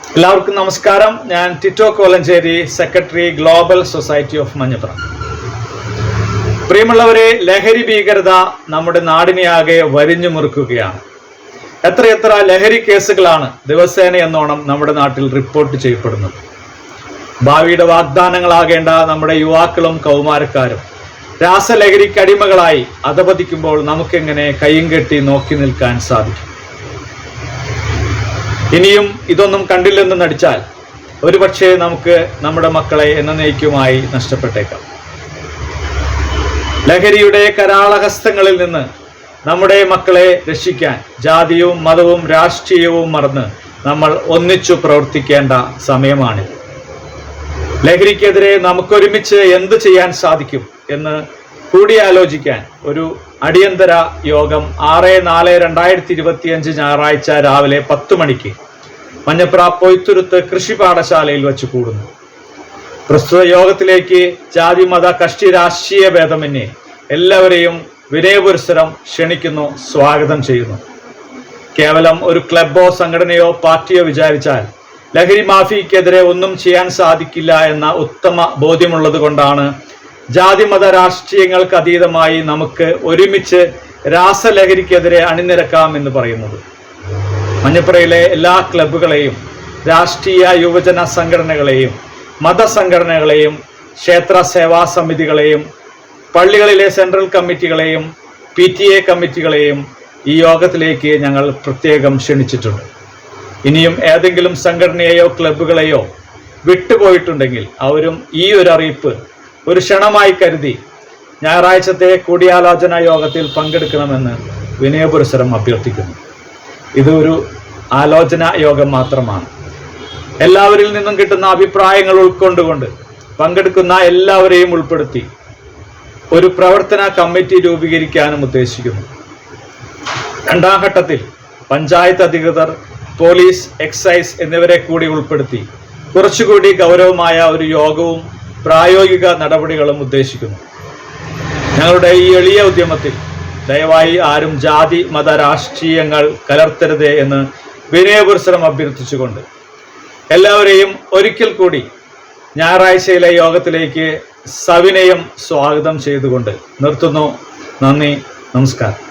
എല്ലാവർക്കും നമസ്കാരം. ഞാൻ Tito Kolenchery secretary global society of Manjappuram. പ്രിയമുള്ളവരെ ലഹരി ഭീകരത നമ്മുടെ നാടിനെയാകെ വരിഞ്ഞു മുറുക്കുകയാണ്. എത്രയെത്ര ലഹരി കേസുകളാണ് ദിവസേന എന്നോണം നമ്മുടെ നാട്ടിൽ റിപ്പോർട്ട് ചെയ്യപ്പെടുന്നത്. ഭാവിയുടെ വാഗ്ദാനങ്ങളാകേണ്ട നമ്മുടെ യുവാക്കളും കൗമാരക്കാരും രാസലഹരിക്കടിമകളായി അധപതിക്കുമ്പോൾ നമുക്കെങ്ങനെ കയ്യും കെട്ടി നോക്കി നിൽക്കാൻ സാധിക്കും? ഇനിയും ഇതൊന്നും കണ്ടില്ലെന്ന് നടിച്ചാൽ ഒരുപക്ഷെ നമുക്ക് നമ്മുടെ മക്കളെ എന്നേക്കുമായി നഷ്ടപ്പെട്ടേക്കാം. ലഹരിയുടെ കരാളഹസ്തങ്ങളിൽ നിന്ന് നമ്മുടെ മക്കളെ രക്ഷിക്കാൻ ജാതിയും മതവും രാഷ്ട്രീയവും മറന്ന് നമ്മൾ ഒന്നിച്ചു പ്രവർത്തിക്കേണ്ട സമയമാണിത്. ലഹരിക്കെതിരെ നമുക്കൊരുമിച്ച് എന്ത് ചെയ്യാൻ സാധിക്കും എന്ന് കൂടിയാലോചിക്കാൻ ഒരു അടിയന്തര യോഗം ആറ് നാല് രണ്ടായിരത്തി ഇരുപത്തിയഞ്ച് ഞായറാഴ്ച രാവിലെ പത്ത് മണിക്ക് മഞ്ഞപ്ര പൊയ്ത്തുരുത്ത് കൃഷി പാഠശാലയിൽ വെച്ച് കൂടുന്നു. പ്രസ്തുത യോഗത്തിലേക്ക് ജാതി മത കക്ഷി രാഷ്ട്രീയ ഭേദമന്യേ എല്ലാവരെയും വിനയപുരസരം ക്ഷണിക്കുന്നു സ്വാഗതം ചെയ്യുന്നു. കേവലം ഒരു ക്ലബോ സംഘടനയോ പാർട്ടിയോ വിചാരിച്ചാൽ ലഹരി മാഫിയക്കെതിരെ ഒന്നും ചെയ്യാൻ സാധിക്കില്ല എന്ന ഉത്തമ ബോധ്യമുള്ളത് കൊണ്ടാണ് ജാതിമത രാഷ്ട്രീയങ്ങൾക്ക് അതീതമായി നമുക്ക് ഒരുമിച്ച് രാസലഹരിക്കെതിരെ അണിനിരക്കാം എന്ന് പറയുന്നത്. മഞ്ഞപ്പുറയിലെ എല്ലാ ക്ലബുകളെയും രാഷ്ട്രീയ യുവജന സംഘടനകളെയും മതസംഘടനകളെയും ക്ഷേത്ര സേവാ സമിതികളെയും പള്ളികളിലെ സെൻട്രൽ കമ്മിറ്റികളെയും പി ടി എ കമ്മിറ്റികളെയും ഈ യോഗത്തിലേക്ക് ഞങ്ങൾ പ്രത്യേകം ക്ഷണിച്ചിട്ടുണ്ട്. ഇനിയും ഏതെങ്കിലും സംഘടനയെയോ ക്ലബ്ബുകളെയോ വിട്ടുപോയിട്ടുണ്ടെങ്കിൽ അവരും ഈ ഒരു അറിയിപ്പ് ഒരു ക്ഷണമായി കരുതി ഞായറാഴ്ചത്തെ കൂടിയാലോചന യോഗത്തിൽ പങ്കെടുക്കണമെന്ന് വിനയപുരസരം അഭ്യർത്ഥിക്കുന്നു. ഇതൊരു ആലോചന യോഗം മാത്രമാണ്. എല്ലാവരിൽ നിന്നും കിട്ടുന്ന അഭിപ്രായങ്ങൾ ഉൾക്കൊണ്ടുകൊണ്ട് പങ്കെടുക്കുന്ന എല്ലാവരെയും ഉൾപ്പെടുത്തി ഒരു പ്രവർത്തന കമ്മിറ്റി രൂപീകരിക്കാനും ഉദ്ദേശിക്കുന്നു. രണ്ടാം ഘട്ടത്തിൽ പഞ്ചായത്ത് അധികൃതർ പോലീസ് എക്സൈസ് എന്നിവരെ കൂടി ഉൾപ്പെടുത്തി കുറച്ചുകൂടി ഗൗരവമായ ഒരു യോഗവും പ്രായോഗിക നടപടികളും ഉദ്ദേശിക്കുന്നു. ഞങ്ങളുടെ ഈ എളിയ ഉദ്യമത്തിൽ ദയവായി ആരും ജാതി മത രാഷ്ട്രീയങ്ങൾ കലർത്തരുത് എന്ന് വിനയപുരസരം അഭ്യർത്ഥിച്ചുകൊണ്ട് എല്ലാവരെയും ഒരിക്കൽ കൂടി ഞായറാഴ്ചയിലെ യോഗത്തിലേക്ക് സവിനയം സ്വാഗതം ചെയ്തുകൊണ്ട് നിർത്തുന്നു. നന്ദി നമസ്കാരം.